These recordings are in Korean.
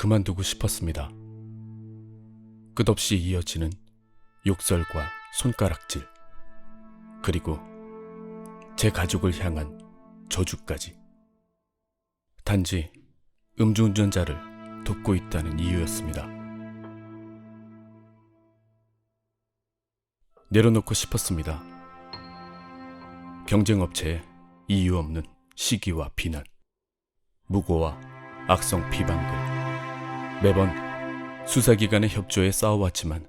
그만두고 싶었습니다. 끝없이 이어지는 욕설과 손가락질, 그리고 제 가족을 향한 저주까지. 단지 음주운전자를 돕고 있다는 이유였습니다. 내려놓고 싶었습니다. 경쟁업체의 이유 없는 시기와 비난, 무고와 악성 비방글, 매번 수사기관의 협조에 싸워왔지만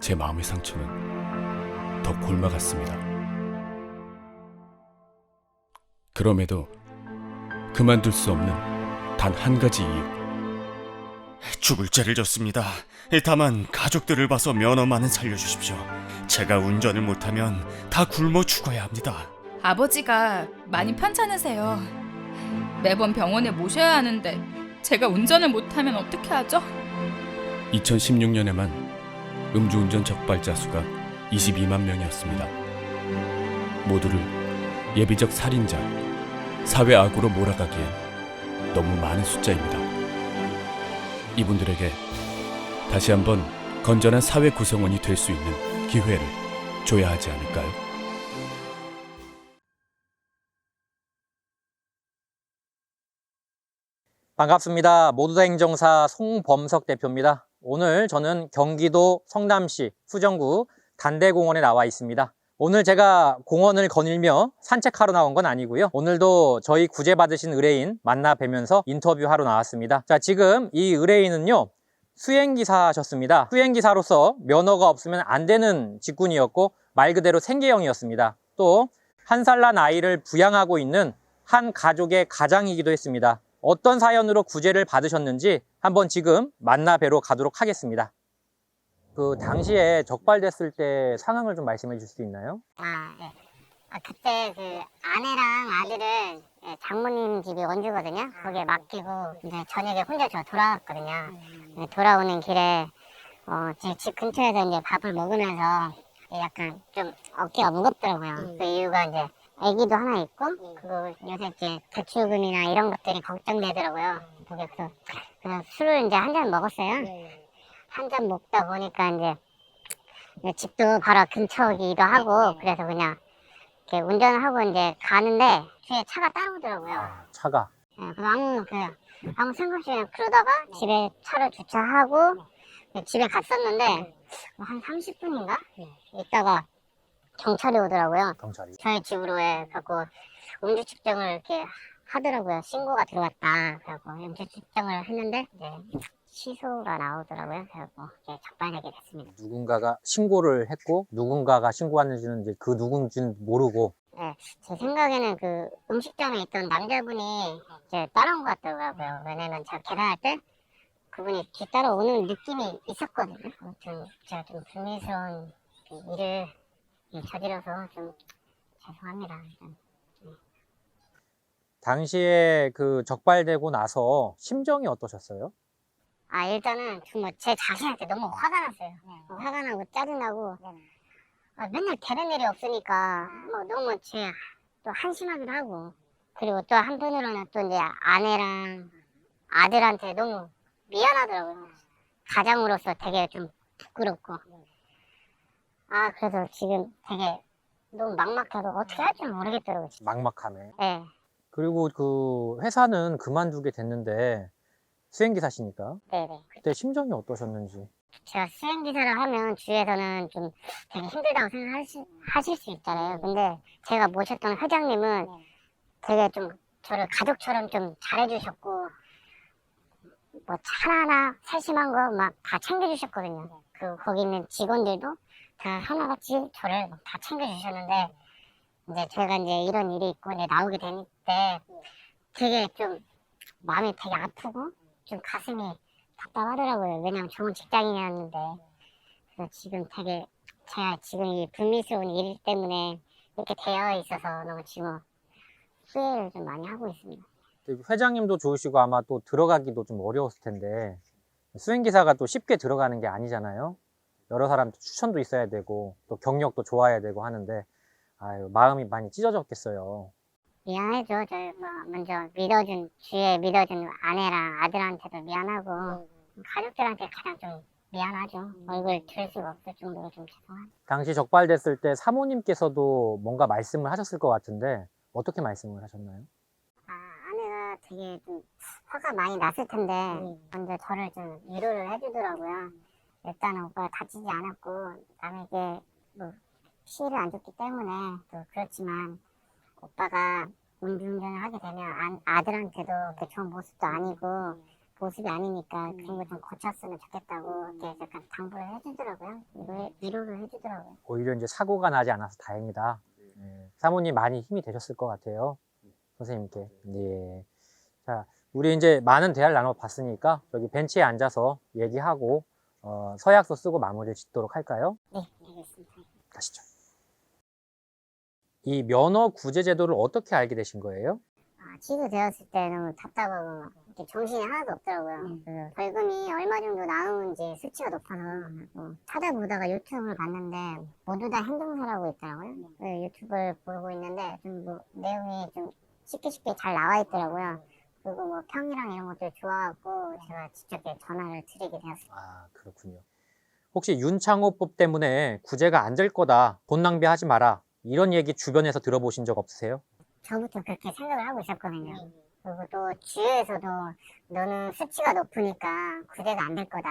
제 마음의 상처는 더 골마갔습니다. 그럼에도 그만둘 수 없는 단 한 가지 이유. 죽을 죄를 졌습니다. 다만 가족들을 봐서 면허만은 살려주십시오. 제가 운전을 못하면 다 굶어 죽어야 합니다. 아버지가 많이 편찮으세요. 매번 병원에 모셔야 하는데 제가 운전을 못하면 어떻게 하죠? 2016년에만 음주운전 적발자 수가 22만 명이었습니다. 모두를 예비적 살인자, 사회 악으로 몰아가기엔 너무 많은 숫자입니다. 이분들에게 다시 한번 건전한 사회 구성원이 될 수 있는 기회를 줘야 하지 않을까요? 반갑습니다. 모두다 행정사 송범석 대표입니다. 오늘 저는 경기도 성남시 수정구 단대공원에 나와 있습니다. 오늘 제가 공원을 거닐며 산책하러 나온 건 아니고요. 오늘도 저희 구제 받으신 의뢰인 만나 뵈면서 인터뷰하러 나왔습니다. 자, 지금 이 의뢰인은요. 수행기사셨습니다. 수행기사로서 면허가 없으면 안 되는 직군이었고 말 그대로 생계형이었습니다. 또 한 살 난 아이를 부양하고 있는 한 가족의 가장이기도 했습니다. 어떤 사연으로 구제를 받으셨는지 한번 지금 만나 뵈러 가도록 하겠습니다. 그 당시에 적발됐을 때 상황을 좀 말씀해 줄수 있나요? 아, 예. 아, 그때 그 아내랑 아들을 예, 장모님 집이 원주거든요. 거기에 맡기고 이제 저녁에 혼자 저 돌아왔거든요. 예, 돌아오는 길에 어, 제 집 근처에서 이제 밥을 먹으면서 약간 좀 어깨가 무겁더라고요. 그 이유가 이제 아기도 하나 있고 그리고 요새 이제 대출금이나 이런 것들이 걱정되더라고요. 그게 그래서 그래서 술을 이제 한 잔 먹었어요. 한 잔 먹다 보니까 이제 집도 바로 근처이기도 하고 그래서 그냥 이렇게 운전을 하고 이제 가는데 뒤에 차가 따라오더라고요. 차가. 예, 그래서 아무 그 아무 생각 없이 그냥 그러다가 집에 차를 주차하고 그냥 집에 갔었는데 뭐한 30분인가 있다가 경찰이 오더라고요. 경찰이. 저희 집으로 해 갖고 음주 측정을 이렇게 하더라고요. 신고가 들어왔다. 그래갖고 음주 측정을 했는데 이제 취소가 나오더라고요. 그래갖고 이제 적발되게 됐습니다. 누군가가 신고를 했고 누군가가 신고했는지는 이제 그 누군지는 모르고 네, 제 생각에는 그 음식점에 있던 남자분이 이제 따라온 것 같더라고요. 왜냐면 제가 계산할 때 그분이 뒤따라 오는 느낌이 있었거든요. 아무튼 제가 좀 불미스러운 그 일을 저질러서 좀 죄송합니다. 일단. 당시에 그 적발되고 나서 심정이 어떠셨어요? 아 일단은 정말 제 자신한테 너무 화가 났어요. 어, 화가 나고 짜증나고 아, 맨날 되는 일이 없으니까 뭐 너무 제 또 한심하기도 하고 그리고 또 한편으로는 또 이제 아내랑 아들한테 너무 미안하더라고요. 가장으로서 되게 좀 부끄럽고 아 그래서 지금 되게 너무 막막해서 어떻게 할지 모르겠더라고요. 진짜. 막막하네. 네. 그리고 그 회사는 그만두게 됐는데 수행기사시니까 네네. 그때 심정이 어떠셨는지. 제가 수행기사를 하면 주위에서는 좀 되게 힘들다고 생각하실 하실 수 있잖아요. 근데 제가 모셨던 회장님은 되게 좀 저를 가족처럼 좀 잘해주셨고, 뭐 차나 세심한 거 막 다 챙겨주셨거든요. 그 거기 있는 직원들도 다 하나같이 저를 다 챙겨주셨는데, 이제 제가 이제 이런 일이 있고 이제 나오게 될때 되게 좀 마음이 되게 아프고 좀 가슴이 답답하더라고요. 왜냐면 좋은 직장인이었는데. 그래서 지금 되게 제가 지금 이 불미스러운 일 때문에 이렇게 되어 있어서 너무 지금 후회를 좀 많이 하고 있습니다. 회장님도 좋으시고 아마 또 들어가기도 좀 어려웠을 텐데 수행기사가 또 쉽게 들어가는 게 아니잖아요. 여러 사람 추천도 있어야 되고 또 경력도 좋아야 되고 하는데 아유 마음이 많이 찢어졌겠어요. 미안해줘. 저뭐 먼저 믿어준 주위에 믿어준 아내랑 아들한테도 미안하고 가족들한테 가장 좀 미안하죠. 얼굴 들 수가 없을 정도로 좀 죄송하죠. 당시 적발됐을 때 사모님께서도 뭔가 말씀을 하셨을 것 같은데 어떻게 말씀을 하셨나요? 아, 아내가 되게 좀 화가 많이 났을 텐데 먼저 저를 좀 위로를 해주더라고요. 일단은 오빠가 다치지 않았고 남에게 뭐 피해를 안 줬기 때문에 또 그렇지만 오빠가 음주운전을 하게 되면 아, 아들한테도 그 좋은 모습도 아니고 모습이 아니니까 그런 거 좀 고쳤으면 좋겠다고 이렇게 약간 당부를 해주더라고요. 위로, 위로를 해주더라고요. 오히려 이제 사고가 나지 않아서 다행이다. 예, 사모님 많이 힘이 되셨을 것 같아요. 선생님께. 예. 자, 우리 이제 많은 대화를 나눠 봤으니까 여기 벤치에 앉아서 얘기하고 어, 서약서 쓰고 마무리를 짓도록 할까요? 네, 알겠습니다. 가시죠. 이 면허 구제 제도를 어떻게 알게 되신 거예요? 아, 취소되었을 때 너무 답답하고 막 이렇게 정신이 하나도 없더라고요. 그 벌금이 얼마 정도 나오는지 수치가 높아서 뭐 찾아보다가 유튜브를 봤는데 모두 다 행동사라고 있더라고요. 그 유튜브를 보고 있는데 좀 뭐 내용이 좀 쉽게 쉽게 잘 나와 있더라고요. 그리고 뭐 평이랑 이런 것들 좋아하고 제가 직접 이렇게 전화를 드리게 되었어요. 아, 그렇군요. 혹시 윤창호법 때문에 구제가 안 될 거다. 돈 낭비하지 마라. 이런 얘기 주변에서 들어보신 적 없으세요? 저부터 그렇게 생각을 하고 있었거든요. 그리고 또 주위에서도 너는 수치가 높으니까 구제가 안 될 거다.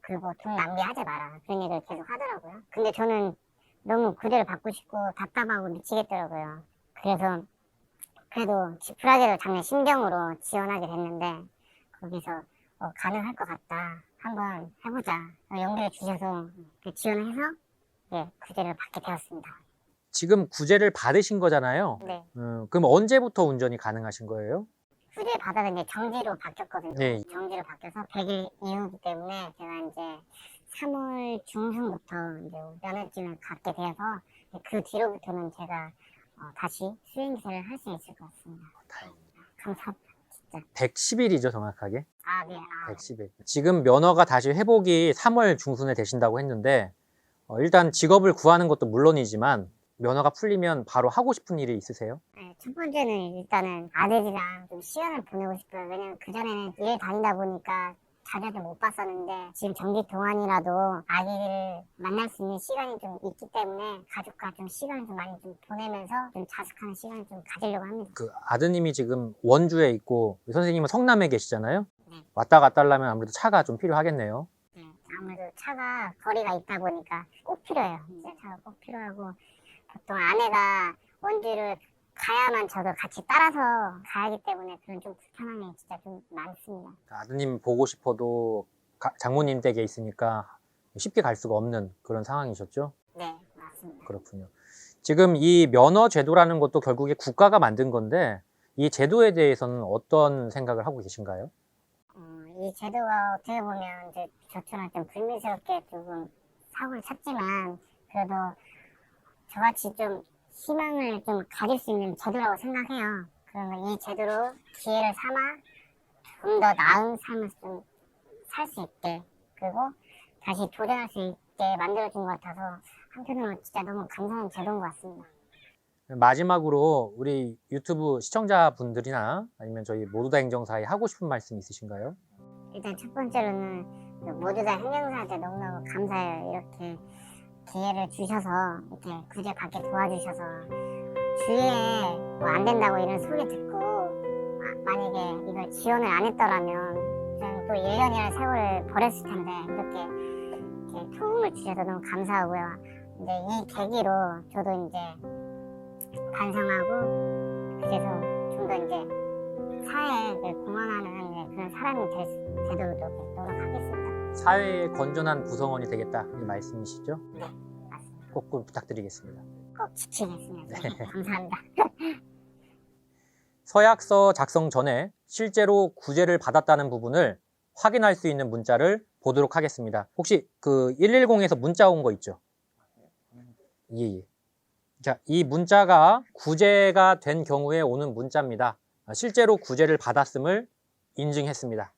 그리고 돈 낭비하지 마라. 그런 얘기를 계속 하더라고요. 근데 저는 너무 구제를 받고 싶고 답답하고 미치겠더라고요. 그래서 그래도 지푸라기로 잡는 심경으로 지원하게 됐는데 거기서 어, 가능할 것 같다. 한번 해보자. 어, 용기를 주셔서 그 지원을 해서 예, 구제를 받게 되었습니다. 지금 구제를 받으신 거잖아요. 네. 음, 그럼 언제부터 운전이 가능하신 거예요? 후대 받아서 이제 정지로 바뀌었거든요. 네. 정지로 바뀌어서 100일 이후이기 때문에 제가 이제 3월 중순부터 이제 면허증을 갖게 되어서 그 뒤로부터는 제가 어, 다시 수행기사를 할 수 있을 것 같습니다. 다행입니다. 감사합니다. 진짜. 110일이죠, 정확하게. 아, 네. 아, 110일. 지금 면허가 다시 회복이 3월 중순에 되신다고 했는데, 어, 일단 직업을 구하는 것도 물론이지만, 면허가 풀리면 바로 하고 싶은 일이 있으세요? 네, 첫 번째는 일단은 아들이랑 좀 시간을 보내고 싶어요. 왜냐면 그전에는 일 다니다 보니까 자녀들 못 봤었는데 지금 정기 동안이라도 아기를 만날 수 있는 시간이 좀 있기 때문에 가족과 좀 시간을 좀 많이 좀 보내면서 좀 자숙하는 시간을 좀 가지려고 합니다. 그 아드님이 지금 원주에 있고, 선생님은 성남에 계시잖아요? 네. 왔다 갔다 하려면 아무래도 차가 좀 필요하겠네요. 네, 아무래도 차가 거리가 있다 보니까 꼭 필요해요. 진짜 차가 꼭 필요하고 보통 아내가 원주를 가야만 저도 같이 따라서 가야기 때문에 그런 좀 불편함이 진짜 좀 많습니다. 아드님 보고 싶어도 가- 장모님 댁에 있으니까 쉽게 갈 수가 없는 그런 상황이셨죠? 네, 맞습니다. 그렇군요. 지금 이 면허 제도라는 것도 결국에 국가가 만든 건데 이 제도에 대해서는 어떤 생각을 하고 계신가요? 어, 이 제도가 어떻게 보면 이제 저처럼 좀 불미스럽게 조금 사고를 쳤지만 그래도 저같이 좀 희망을 좀 가질 수 있는 제도라고 생각해요. 그러면 이 제도로 기회를 삼아 좀 더 나은 삶을 좀 살 수 있게 그리고 다시 도전할 수 있게 만들어준 것 같아서 한편으로 진짜 너무 감사한 제도인 것 같습니다. 마지막으로 우리 유튜브 시청자분들이나 아니면 저희 모두 다 행정사에 하고 싶은 말씀 있으신가요? 일단 첫 번째로는 그 모두 다 행정사한테 너무너무 감사해요. 이렇게 기회를 주셔서 이렇게 구제 받게 도와주셔서 주위에 뭐 안 된다고 이런 소리 듣고 아, 만약에 이걸 지원을 안 했더라면 저는 또 1년이라는 세월을 버렸을 텐데 이렇게, 이렇게 도움을 주셔서 너무 감사하고요. 이제 이 계기로 저도 이제 반성하고 그래서 좀 더 이제 사회에 그 공헌하는 네, 그런 사람이 될 수- 되도록 노력하겠습니다. 사회의 건전한 구성원이 되겠다 이 말씀이시죠? 맞습니다. 꼭 부탁드리겠습니다. 꼭 지키겠습니다. 감사합니다. 서약서 작성 전에 실제로 구제를 받았다는 부분을 확인할 수 있는 문자를 보도록 하겠습니다. 혹시 그 110에서 문자 온 거 있죠? 예, 예. 자, 이 문자가 구제가 된 경우에 오는 문자입니다. 아, 실제로 구제를 받았음을 인증했습니다.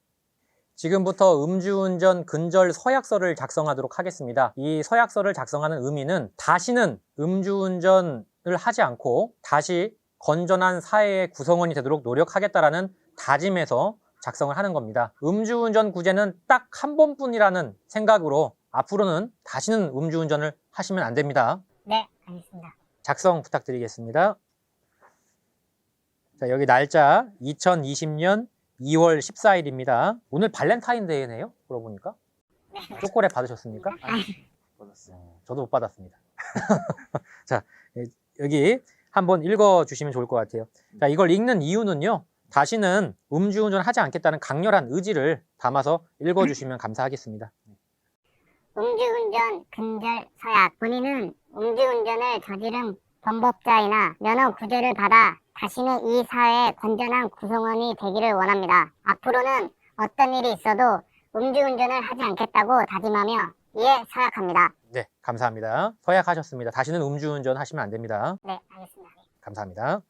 지금부터 음주운전 근절 서약서를 작성하도록 하겠습니다. 이 서약서를 작성하는 의미는 다시는 음주운전을 하지 않고 다시 건전한 사회의 구성원이 되도록 노력하겠다라는 다짐에서 작성을 하는 겁니다. 음주운전 구제는 딱 한 번뿐이라는 생각으로 앞으로는 다시는 음주운전을 하시면 안 됩니다. 네, 알겠습니다. 작성 부탁드리겠습니다. 자, 여기 날짜 2020년 2월 14일입니다. 오늘 발렌타인데이네요. 그러고 보니까. 초콜릿 받으셨습니까? 어, 저도 못 받았습니다. 자, 예, 여기 한번 읽어 주시면 좋을 것 같아요. 자, 이걸 읽는 이유는요. 다시는 음주운전 하지 않겠다는 강렬한 의지를 담아서 읽어 주시면 감사하겠습니다. 음주운전 근절 서약 본인은 음주운전을 저지른 범법자이나 면허 구제를 받아 다시는 이 사회의 건전한 구성원이 되기를 원합니다. 앞으로는 어떤 일이 있어도 음주운전을 하지 않겠다고 다짐하며 이에 서약합니다. 네, 감사합니다. 서약하셨습니다. 다시는 음주운전 하시면 안 됩니다. 네, 알겠습니다. 감사합니다.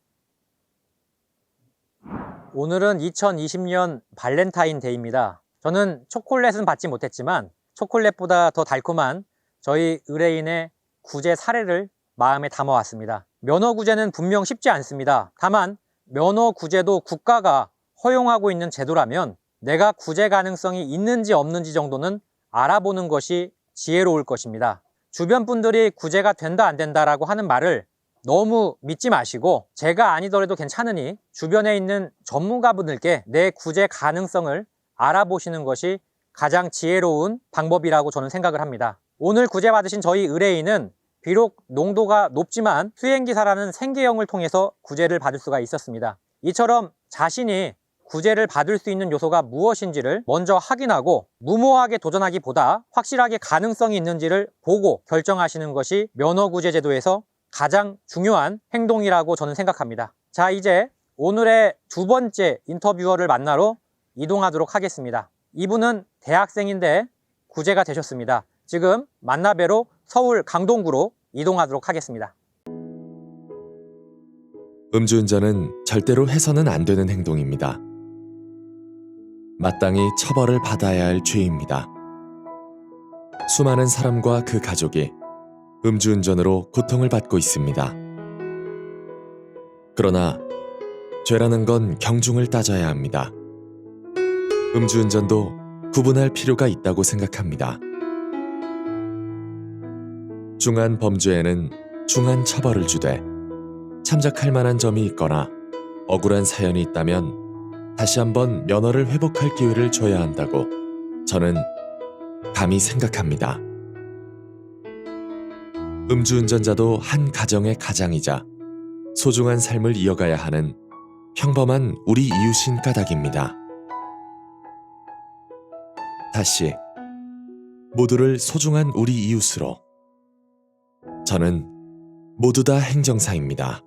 오늘은 2020년 발렌타인데이입니다. 저는 초콜릿은 받지 못했지만 초콜릿보다 더 달콤한 저희 의뢰인의 구제 사례를 마음에 담아왔습니다. 면허 구제는 분명 쉽지 않습니다. 다만 면허 구제도 국가가 허용하고 있는 제도라면 내가 구제 가능성이 있는지 없는지 정도는 알아보는 것이 지혜로울 것입니다. 주변 분들이 구제가 된다 안 된다라고 하는 말을 너무 믿지 마시고 제가 아니더라도 괜찮으니 주변에 있는 전문가분들께 내 구제 가능성을 알아보시는 것이 가장 지혜로운 방법이라고 저는 생각을 합니다. 오늘 구제 받으신 저희 의뢰인은 비록 농도가 높지만 수행기사라는 생계형을 통해서 구제를 받을 수가 있었습니다. 이처럼 자신이 구제를 받을 수 있는 요소가 무엇인지를 먼저 확인하고 무모하게 도전하기보다 확실하게 가능성이 있는지를 보고 결정하시는 것이 면허구제 제도에서 가장 중요한 행동이라고 저는 생각합니다. 자, 이제 오늘의 두 번째 인터뷰어를 만나러 이동하도록 하겠습니다. 이분은 대학생인데 구제가 되셨습니다. 지금 만나뵈러 서울 강동구로 이동하도록 하겠습니다. 음주운전은 절대로 해서는 안 되는 행동입니다. 마땅히 처벌을 받아야 할 죄입니다. 수많은 사람과 그 가족이 음주운전으로 고통을 받고 있습니다. 그러나 죄라는 건 경중을 따져야 합니다. 음주운전도 구분할 필요가 있다고 생각합니다. 중한 범죄에는 중한 처벌을 주되 참작할 만한 점이 있거나 억울한 사연이 있다면 다시 한번 면허를 회복할 기회를 줘야 한다고 저는 감히 생각합니다. 음주운전자도 한 가정의 가장이자 소중한 삶을 이어가야 하는 평범한 우리 이웃인 까닭입니다. 다시 모두를 소중한 우리 이웃으로 저는 모두 다 행정사입니다.